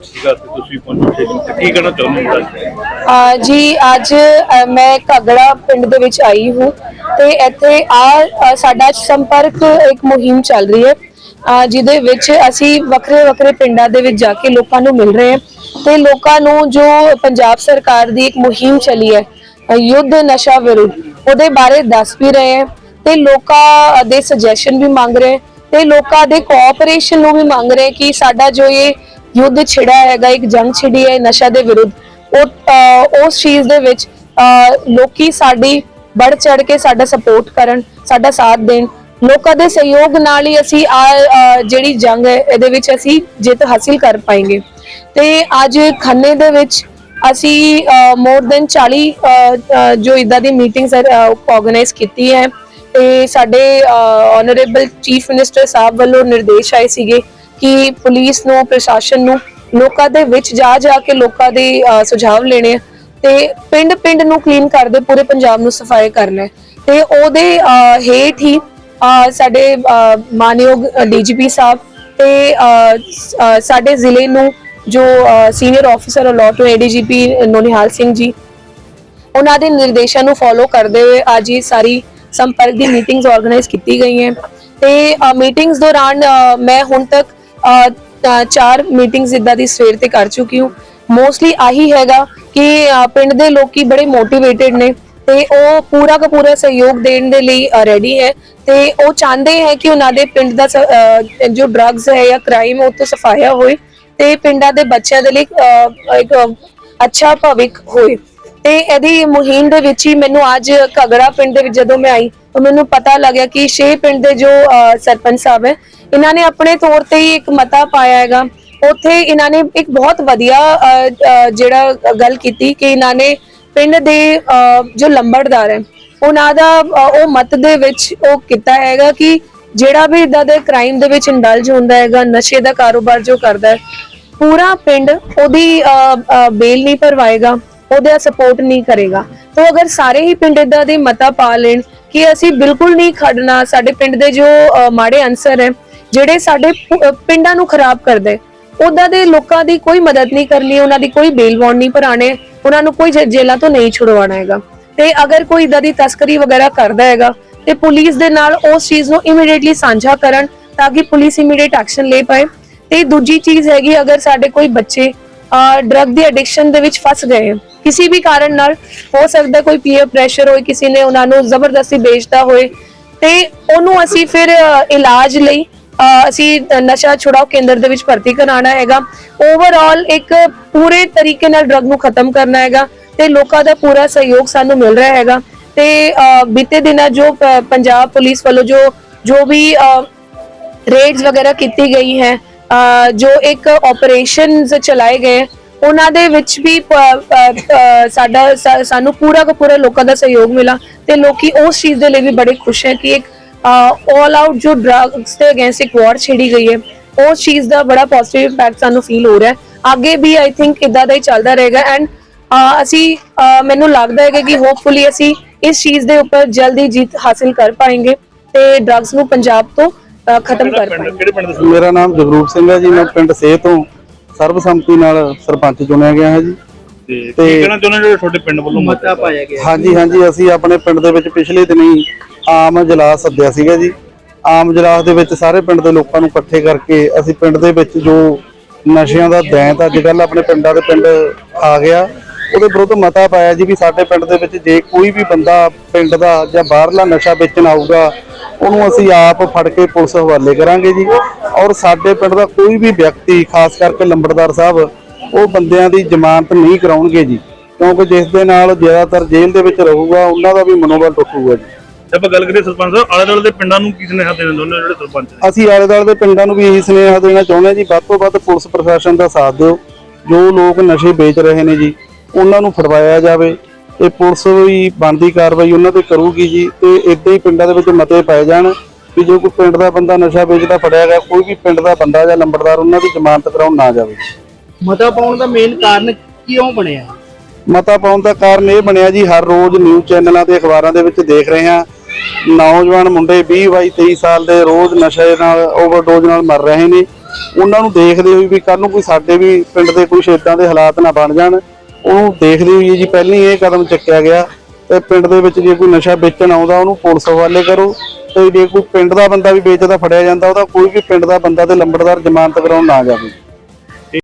ਸੀਗਾ ਤੇ ਤੁਸੀਂ ਪਹੁੰਚੇ ਤੇ ਕੀ ਕਹਿਣਾ ਚਾਹੁੰਦੇ ਹੋ? ਜਿਹੜਾ ਆ ਜੀ ਅੱਜ ਅ, ਮੈਂ ਘਗੜਾ ਪਿੰਡ ਦੇ ਵਿੱਚ ਆਈ ਹੂੰ ਤੇ ਇੱਥੇ ਆ ਸਾਡਾ ਸੰਪਰਕ ਇੱਕ ਮੁਹਿੰਮ ਚੱਲ ਰਹੀ ਹੈ। ਅ, ਜਿਹਦੇ ਵਿੱਚ ਅਸੀਂ ਵੱਖਰੇ ਵੱਖਰੇ ਪਿੰਡਾਂ ਦੇ ਵਿੱਚ ਜਾ ਕੇ ਲੋਕਾਂ ਨੂੰ ਮਿਲ ਰਹੇ ਹਾਂ ਤੇ ਲੋਕਾਂ ਨੂੰ ਜੋ ਪੰਜਾਬ ਸਰਕਾਰ ਦੀ ਇੱਕ ਮੁਹਿੰਮ ਚੱਲੀ ਹੈ ਅ, ਯੁੱਧ ਨਸ਼ਾ ਵਿਰੁੱਧ ਉਹਦੇ ਬਾਰੇ ਦੱਸ ਵੀ ਰਹੇ ਹਾਂ ਤੇ ਲੋਕਾਂ ਦੇ ਸੁਜੈਸ਼ਨ ਵੀ ਮੰਗ ਰਹੇ ਹਾਂ ਤੇ ਲੋਕਾਂ ਦੇ ਕੋਆਪਰੇਸ਼ਨ ਨੂੰ ਵੀ ਮੰਗ ਰਹੇ ਕਿ ਸਾਡਾ ਜੋ ਇਹ ਯੁੱਧ ਛਿੜਿਆ ਹੈਗਾ, ਇੱਕ ਜੰਗ ਛਿੜੀ ਹੈ ਨਸ਼ਾ ਦੇ ਵਿਰੁੱਧ। ਉਹ ਉਸ ਚੀਜ਼ ਦੇ ਵਿੱਚ ਲੋਕੀ ਸਾਡੀ ਵੱਧ ਚੜ ਕੇ ਸਾਡਾ ਸਪੋਰਟ ਕਰਨ, ਸਾਡਾ ਸਾਥ ਦੇਣ। ਲੋਕਾਂ ਦੇ ਸਹਿਯੋਗ ਨਾਲ ਹੀ ਅਸੀਂ ਆ ਜਿਹੜੀ ਜੰਗ ਹੈ, ਇਹਦੇ ਵਿੱਚ ਅਸੀਂ ਜਿੱਤ ਹਾਸਿਲ ਕਰ ਪਾਏਗੇ। ਤੇ ਅੱਜ ਖੰਨੇ ਦੇ ਵਿੱਚ ਅਸੀਂ ਮੋਰ ਦੈਨ 40 ਜੋ ਇਦਾਂ ਦੀ ਮੀਟਿੰਗਸ ਆਰਗੇਨਾਈਜ਼ ਕੀਤੀ ਹੈ। ਤੇ ਸਾਡੇ ਆਨਰੇਬਲ ਚੀਫ ਮਿਨਿਸਟਰ ਸਾਹਿਬ ਵੱਲੋਂ ਨਿਰਦੇਸ਼ ਆਏ ਸੀਗੇ ਕਿ ਪੁਲਿਸ ਨੂੰ ਪ੍ਰਸ਼ਾਸਨ ਨੂੰ ਲੋਕਾਂ ਦੇ ਵਿੱਚ ਜਾ ਜਾ ਕੇ ਲੋਕਾਂ ਦੇ ਅਹ, ਸੁਝਾਅ ਲੈਣੇ ਤੇ ਪਿੰਡ ਪਿੰਡ ਨੂੰ ਕਲੀਨ ਕਰਦੇ ਪੂਰੇ ਪੰਜਾਬ ਨੂੰ ਸਫ਼ਾਈ ਕਰਨਾ ਹੈ ਤੇ ਉਹਦੇ ਹੇਠ ਹੀ ਸਾਡੇ ਮਾਨਯੋਗ ਡੀਜੀਪੀ ਸਾਹਿਬ ਤੇ ਅਹ, ਸ- ਸਾਡੇ ਜ਼ਿਲ੍ਹੇ ਨੂੰ ਜੋ ਸੀਨੀਅਰ ਆਫੀਸਰ ਅਲੋਟ ਹੋਏ ਏਡੀਜੀਪੀ ਨੋਨਿਹਾਲ ਸਿੰਘ ਜੀ ਉਹਨਾਂ ਦੇ ਨਿਰਦੇਸ਼ਾਂ ਨੂੰ ਫੋਲੋ ਕਰਦੇ ਹੋਏ ਅੱਜ ਇਹ ਸਾਰੀ ਸੰਪਰਕ ਦੀ ਮੀਟਿੰਗਸ ਆਰਗੇਨਾਈਜ਼ ਕੀਤੀ ਗਈਆਂ। ਤੇ ਮੀਟਿੰਗਸ ਦੌਰਾਨ ਮੈਂ ਹੁਣ ਤੱਕ ਚਾਰ ਮੀਟਿੰਗਸ ਇਦਾਂ ਦੀ ਸਵੇਰ ਤੇ ਕਰ ਚੁੱਕੀ ਹੂੰ। ਮੋਸਟਲੀ ਆਹੀ ਹੈਗਾ ਕਿ ਪਿੰਡ ਦੇ ਲੋਕੀ ਬੜੇ ਮੋਟੀਵੇਟਿਡ ਨੇ ਤੇ ਉਹ ਪੂਰਾ ਦਾ ਪੂਰਾ ਸਹਿਯੋਗ ਦੇਣ ਦੇ ਲਈ ਰੈਡੀ ਹੈ। ਤੇ ਉਹ ਚਾਹੁੰਦੇ ਹੈ ਕਿ ਉਹਨਾਂ ਦੇ ਪਿੰਡ ਦਾ ਜੋ ਡਰੱਗਸ ਹੈ ਜਾਂ ਕ੍ਰਾਈਮ ਉਹ ਤੋਂ ਸਫਾਇਆ ਹੋਏ ਤੇ ਪਿੰਡਾਂ ਦੇ ਬੱਚਿਆਂ ਦੇ ਲਈ ਇੱਕ ਅੱਛਾ ਭਵਿੱਖ ਹੋਏ। ਤੇ ਇਹਦੀ ਮੁਹਿੰਮ ਦੇ ਵਿੱਚ ਹੀ ਮੈਨੂੰ ਅੱਜ ਘਗੜਾ ਪਿੰਡ ਦੇ ਵਿੱਚ ਜਦੋਂ ਮੈਂ ਆਈ, ਤਾਂ ਮੈਨੂੰ ਪਤਾ ਲੱਗਿਆ ਕਿ ਛੇ ਪਿੰਡ ਦੇ ਜੋ ਸਰਪੰਚ ਸਾਹਿਬ ਹੈ ਇਹਨਾਂ ਨੇ ਆਪਣੇ ਤੌਰ ਤੇ ਹੀ ਇੱਕ ਮਤਾ ਪਾਇਆ ਹੈਗਾ। ਉੱਥੇ ਇਹਨਾਂ ਨੇ ਇੱਕ ਬਹੁਤ ਵਧੀਆ ਜਿਹੜਾ ਗੱਲ ਕੀਤੀ ਕਿ ਇਹਨਾਂ ਨੇ ਪਿੰਡ ਦੇ ਜੋ ਲੰਬੜਦਾਰ ਹੈ, ਉਹਨਾਂ ਦਾ ਉਹ ਮਤ ਦੇ ਵਿੱਚ ਉਹ ਕੀਤਾ ਹੈਗਾ ਕਿ ਜਿਹੜਾ ਵੀ ਇਦਾਂ ਦੇ ਕ੍ਰਾਈਮ ਦੇ ਵਿੱਚ ਇੰਡਲਜ ਹੁੰਦਾ ਹੈਗਾ, ਨਸ਼ੇ ਦਾ ਕਾਰੋਬਾਰ ਜੋ ਕਰਦਾ ਹੈ, ਪੂਰਾ ਪਿੰਡ ਉਹਦੀ ਬੇਲ ਨਹੀਂ ਭਰਵਾਏਗਾ, ਉਹਦਾ ਸਪੋਰਟ ਨਹੀਂ ਕਰੇਗਾ। ਤਾਂ ਅਗਰ ਸਾਰੇ ਹੀ ਪਿੰਡ ਇਦਾਂ ਦੇ ਮਤਾ ਪਾ ਲੈਣ ਕਿ ਅਸੀਂ ਬਿਲਕੁਲ ਨਹੀਂ ਖੜਨਾ, ਸਾਡੇ ਪਿੰਡ ਦੇ ਜੋ ਮਾੜੇ ਅਨਸਰ ਹੈ ਜਿਹੜੇ ਸਾਡੇ ਪਿੰਡਾਂ ਨੂੰ ਖਰਾਬ ਕਰਦੇ ਉਦਾਂ ਦੇ ਲੋਕਾਂ ਦੀ ਕੋਈ ਮਦਦ ਨਹੀਂ ਕਰਨੀ, ਉਹਨਾਂ ਦੀ ਕੋਈ ਬੇਲ ਬੌਂਡ ਨਹੀਂ ਭਰਾਣੇ ਉਹਨਾਂ ਨੂੰ ਕੋਈ ਜੇ- ਜੇਲ੍ਹਾਂ ਤੋਂ ਨਹੀਂ ਛੁਡਵਾਉਣਾ ਹੈਗਾ। ਤੇ ਅਗਰ ਕੋਈ ਇਦਾਂ ਦੀ ਤਸਕਰੀ ਵਗੈਰਾ ਕਰਦਾ ਹੈਗਾ, ਤੇ ਪੁਲਿਸ ਦੇ ਨਾਲ ਉਸ ਚੀਜ਼ ਨੂੰ ਇਮੀਡੀਏਟਲੀ ਸਾਂਝਾ ਕਰਨ ਤਾਂ ਕਿ ਪੁਲਿਸ ਇਮੀਡੀਏਟ ਐਕਸ਼ਨ ਲੈ ਪਾਏ। ਤੇ ਦੂਜੀ ਚੀਜ਼ ਹੈਗੀ, ਅਗਰ ਸਾਡੇ ਕੋਈ ਬੱਚੇ ਡਰਗ ਦੀ ਐਡਿਕਸ਼ਨ ਦੇ ਵਿੱਚ ਫਸ ਗਏ, ਕਿਸੇ ਵੀ ਕਾਰਨ ਨਾਲ ਹੋ ਸਕਦਾ ਕੋਈ ਪੀਅਰ ਪ੍ਰੈਸ਼ਰ ਹੋਏ, ਕਿਸੇ ਨੇ ਉਹਨਾਂ ਨੂੰ ਜ਼ਬਰਦਸਤੀ ਵੇਚਦਾ ਹੋਏ, ਤੇ ਉਹਨੂੰ ਅਸੀਂ ਫਿਰ ਇਲਾਜ ਲਈ ਅਸੀਂ ਨਸ਼ਾ ਛੁਡਾਓ ਕੇਂਦਰ ਦੇ ਵਿੱਚ ਭਰਤੀ ਕਰਾਉਣਾ ਹੈਗਾ। ਓਵਰਆਲ ਇੱਕ ਪੂਰੇ ਤਰੀਕੇ ਨਾਲ ਡਰਗ ਨੂੰ ਖਤਮ ਕਰਨਾ ਹੈਗਾ ਤੇ ਲੋਕਾਂ ਦਾ ਪੂਰਾ ਸਹਿਯੋਗ ਸਾਨੂੰ ਮਿਲ ਰਿਹਾ ਹੈਗਾ। ਤੇ ਬੀਤੇ ਦਿਨਾਂ ਜੋ ਪੰਜਾਬ ਪੁਲਿਸ ਵੱਲੋਂ ਜੋ ਜੋ ਵੀ ਅ, ਰੇਡਸ ਵਗੈਰਾ ਕੀਤੀ ਗਈ ਹੈ ਜੋ ਇੱਕ ਆਪਰੇਸ਼ਨਸ ਚਲਾਏ ਗਏ ਉਹਨਾਂ ਦੇ ਵਿੱਚ ਵੀ ਸਾਡਾ ਸਾਨੂੰ ਪੂਰਾ ਦਾ ਪੂਰਾ ਲੋਕਾਂ ਦਾ ਸਹਿਯੋਗ ਮਿਲਾ ਤੇ ਲੋਕੀ ਉਸ ਚੀਜ਼ ਦੇ ਲਈ ਵੀ ਬੜੇ ਖੁਸ਼ ਹੈ ਕਿ ਇੱਕ ਆਲ ਆਊਟ ਜੋ ਡਰੱਗਸ ਦੇ ਅਗੇਂਸਟ ਇੱਕ ਵਾਰ ਛੇੜੀ ਗਈ ਹੈ ਉਸ ਚੀਜ਼ ਦਾ ਬੜਾ ਪੋਜ਼ਿਟਿਵ ਇੰਪੈਕਟ ਸਾਨੂੰ ਫੀਲ ਹੋ ਰਿਹਾ ਹੈ। ਅੱਗੇ ਵੀ ਆਈ ਥਿੰਕ ਇਦਾਂ ਦਾ ਹੀ ਚੱਲਦਾ ਰਹੇਗਾ ਐਂਡ ਅਸੀਂ ਮੈਨੂੰ ਲੱਗਦਾ ਹੈ ਕਿ ਹੋਪਫੁਲੀ ਅਸੀਂ ਇਸ ਚੀਜ਼ ਦੇ ਉੱਪਰ ਜਲਦੀ ਜੀਤ ਹਾਸਲ ਕਰ ਪਾਏਗੇ ਤੇ ਡਰੱਗਸ ਨੂੰ ਪੰਜਾਬ ਤੋਂ ਖਤਮ ਕਰ ਪਾਏਗੇ। ਮੇਰਾ ਨਾਮ ਜਗਰੂਪ ਸਿੰਘ ਹੈ ਜੀ ਮੈਂ ਪਿੰਡ ਸੇ ਤੋਂ ਸਰਬਸੰਮਤੀ ਨਾਲ ਸਰਪੰਚ ਚੁਣਿਆ ਗਿਆ ਹੈ ਜੀ। ਤੇ ਕੀ ਕਹਿਣਾ ਚਾਹੁੰਦੇ ਜਿਹੜੇ ਤੁਹਾਡੇ ਪਿੰਡ ਵੱਲੋਂ ਮਤਾ ਪਾਇਆ ਗਿਆ ਹਾਂਜੀ ਹਾਂਜੀ ਅਸੀਂ ਆਪਣੇ ਪਿੰਡ ਦੇ ਵਿੱਚ ਪਿਛਲੇ ਦਿਨੀ ਆਮ ਇਜਲਾਸ ਸੱਦਿਆ ਸੀਗਾ ਜੀ। ਆਮ ਇਜਲਾਸ ਦੇ ਵਿੱਚ ਸਾਰੇ ਪਿੰਡ ਦੇ ਲੋਕਾਂ ਨੂੰ ਇਕੱਠੇ ਕਰਕੇ ਅਸੀਂ ਪਿੰਡ ਦੇ ਵਿੱਚ ਜੋ ਨਸ਼ਿਆਂ ਦਾ ਦੈਂਤ ਅੱਜ ਕੱਲ ਆਪਣੇ ਪਿੰਡਾਂ ਦੇ ਪਿੰਡ ਆ ਗਿਆ, ਉਹਦੇ ਵਿਰੁੱਧ ਮਤਾ ਪਾਇਆ ਜੀ ਵੀ ਸਾਡੇ ਪਿੰਡ ਦੇ ਵਿੱਚ ਜੇ ਕੋਈ ਵੀ ਬੰਦਾ ਪਿੰਡ ਦਾ ਜਾਂ ਬਾਹਰਲਾ ਨਸ਼ਾ ਵੇਚਣ ਆਊਗਾ, ਉਹਨੂੰ ਅਸੀਂ ਆਪ ਫੜ ਕੇ ਪੁਲਿਸ ਹਵਾਲੇ ਕਰਾਂਗੇ ਜੀ। ਔਰ ਸਾਡੇ ਪਿੰਡ ਦਾ ਕੋਈ ਵੀ ਵਿਅਕਤੀ, ਖਾਸ ਕਰਕੇ ਲੰਬੜਦਾਰ ਸਾਹਿਬ, ਉਹ ਬੰਦਿਆਂ ਦੀ ਜ਼ਮਾਨਤ ਨਹੀਂ ਕਰਾਉਣਗੇ ਜੀ। ਕਿਉਂਕਿ ਜਿਸ ਦੇ ਨਾਲ ਜ਼ਿਆਦਾਤਰ ਜੇਲ੍ਹ ਦੇ ਵਿੱਚ ਰਹੂਗਾ, ਉਹਨਾਂ ਦਾ ਵੀ ਮਨੋਬਲ ਟੁੱਟੂਗਾ ਜੀ। ਜੇ ਆਪਾਂ ਗੱਲ ਕਰੀਏ ਸਰਪੰਚ ਸਾਹਿਬ ਆਲੇ ਦੁਆਲੇ ਦੇ ਪਿੰਡਾਂ ਨੂੰ ਕੀ ਸੁਨੇਹਾ ਦੇਣਾ ਚਾਹੁੰਦੇ ਹੋ ਜਿਹੜੇ ਸਰਪੰਚ ਨੇ? ਅਸੀਂ ਆਲੇ ਦੁਆਲੇ ਦੇ ਪਿੰਡਾਂ ਨੂੰ ਵੀ ਇਹੀ ਸੁਨੇਹਾ ਦੇਣਾ ਚਾਹੁੰਦੇ ਹਾਂ ਜੀ ਵੱਧ ਤੋਂ ਵੱਧ ਪੁਲਿਸ ਪ੍ਰਸ਼ਾਸਨ ਦਾ ਸਾਥ ਦਿਓ। ਜੋ ਲੋਕ ਨਸ਼ੇ ਵੇਚ ਰਹੇ ਨੇ ਜੀ ਉਹਨਾਂ ਨੂੰ ਫੜਵਾਇਆ ਜਾਵੇ। ਤੇ ਪੁਲਿਸ ਵੀ ਬਣਦੀ ਕਾਰਵਾਈ ਉਹਨਾਂ ਤੇ ਕਰੂਗੀ ਜੀ ਤੇ ਇਦਾਂ ਹੀ ਪਿੰਡਾਂ ਦੇ ਵਿੱਚ ਮਤੇ ਪਾਏ ਜਾਣ ਕਿ ਜੋ ਕੋਈ ਪਿੰਡ ਦਾ ਬੰਦਾ ਨਸ਼ਾ ਵੇਚਦਾ ਫੜਿਆ ਗਿਆ ਕੋਈ ਵੀ ਪਿੰਡ ਦਾ ਬੰਦਾ ਜਾਂ ਲੰਬੜਦਾਰ ਉਹਨਾਂ ਦੀ ਜ਼ਮਾਨਤ ਕਰਾਉਣ ਨਾ ਜਾਵੇ। ਮਤਾ ਪਾਉਣ ਦਾ ਮੇਨ ਕਾਰਨ ਕਿਉਂ ਬਣਿਆ? ਮਤਾ ਪਾਉਣ ਦਾ ਕਾਰਨ ਇਹ ਬਣਿਆ ਜੀ ਹਰ ਰੋਜ਼ ਨਿਊਜ਼ ਚੈਨਲਾਂ ਤੇ ਅਖਬਾਰਾਂ ਦੇ ਵਿੱਚ ਦੇਖ ਰਹੇ ਹਾਂ ਨੌਜਵਾਨ ਮੁੰਡੇ 20 22 23 ਸਾਲ ਦੇ ਰੋਜ਼ ਨਸ਼ੇ ਨਾਲ ਓਵਰਡੋਜ਼ ਨਾਲ ਮਰ ਰਹੇ ਨੇ। ਉਹਨਾਂ ਨੂੰ ਦੇਖਦੇ ਹੋਏ ਵੀ ਕੱਲ ਨੂੰ ਕੋਈ ਸਾਡੇ ਵੀ ਪਿੰਡ ਦੇ ਕੋਈ ਇਦਾਂ ਦੇ ਹਾਲਾਤ ਨਾ ਬਣ ਜਾਣ। ਉਹਨੂੰ ਦੇਖਦੇ ਹੋਏ ਜੀ ਪਹਿਲਾਂ ਹੀ ਇਹ ਕਦਮ ਚੱਕਿਆ ਗਿਆ ਤੇ ਪਿੰਡ ਦੇ ਵਿੱਚ ਜੇ ਕੋਈ ਨਸ਼ਾ ਵੇਚਣ ਆਉਂਦਾ, ਉਹਨੂੰ ਪੁਲਿਸ ਹਵਾਲੇ ਕਰੋ। ਤੇ ਜੇ ਕੋਈ ਪਿੰਡ ਦਾ ਬੰਦਾ ਵੀ ਵੇਚਦਾ, ਫੜਿਆ ਜਾਂਦਾ, ਉਹਦਾ ਕੋਈ ਵੀ ਪਿੰਡ ਦਾ ਬੰਦਾ ਤੇ ਲੰਬੜਦਾਰ ਜ਼ਮਾਨਤ ਕਰਾਉਣ ਨਾ ਜਾਵੇ।